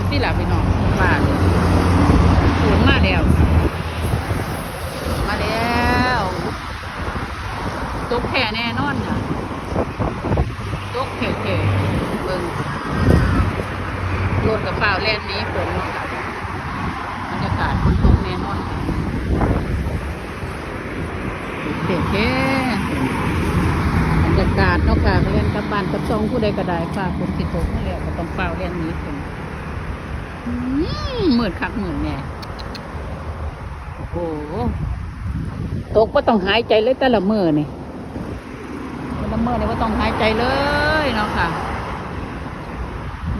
งที่หลับไปน้องว่าฝนมาแล้ว มาแล้วตกแผ่แน่นอนค่ะตกแผ่แผ่เบิ่งรถกับฝ้าแล่นนี้ฝนค่ะบรรยากาศฝนตกแน่นอนแผ่แผ่บรรยากาศเนอกจากเล่นกับบ้านกับซองผู้ใดก็ได้ฝ้าฝนสิดตกมาแล้วก็ต้องฝ้าวแล่นนี้ฝน อืมมืดคักมืดแน่โอ้โหตกว่าต้องหายใจเลยแต่ละมือนี่แต่ละมือนี่ว่าต้องหายใจเลยเนาะค่ะ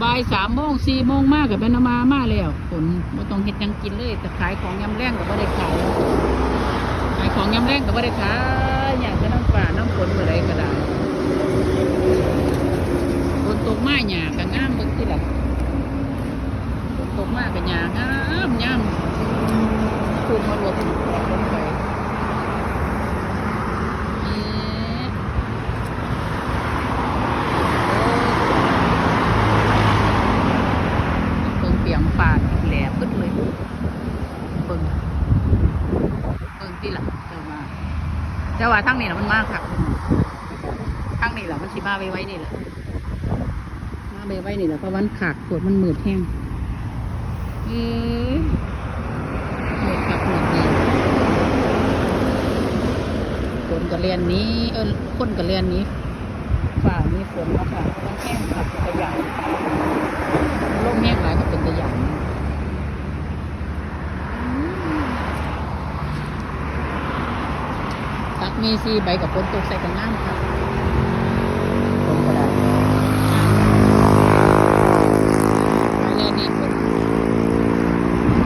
บ่ายสามโมงสี่โมงมากกับเป็นมามาแล้วฝนว่าต้องเฮ็ดยังกินเลยแต่ขายของยำแรงกับว่าได้ขายขายของยำแรงกับว่าได้ขายอยางจะน้ำป่าน้ำฝนเมื่อไรก็ได้ฝนตกมาหยากับงามเบิ่งที่ละฝนตกมากับหยางามงามคูมารวมฝนไปเฟิงเปียงปาแหลมขึ้นเลยเบิ่งเฟิงที่หลังเจอมาแต่ว่าทั้งนี้แหละมันมากค่ะทั้งนี้แหละมันชิมาไว้ไว้นี่แหละมาไว้ไว้นี่แหละเพราะวันขากปวดมันมืดแห้ง เอ้ยมืดขักมืดดีคนกระเรียนนี้ เออคนกระเรียนนี้ฝ่านี้ฝนมาค่ะต้องแห้งขับขยายลมแห้งหลายก็เป็นตัวอย่างนตักมีซีใบกับฝนตกใส่กันง่ายครับฝนก็ได้ไปแล้วนี่ฝน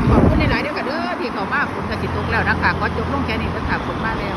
ขอบคุณหลายๆเด้อค่ะเด้อที่เขามาฝนกระติตก แล้วนะคะก็จบลงแค่นี้แล้วค่ะฝนมาแล้ว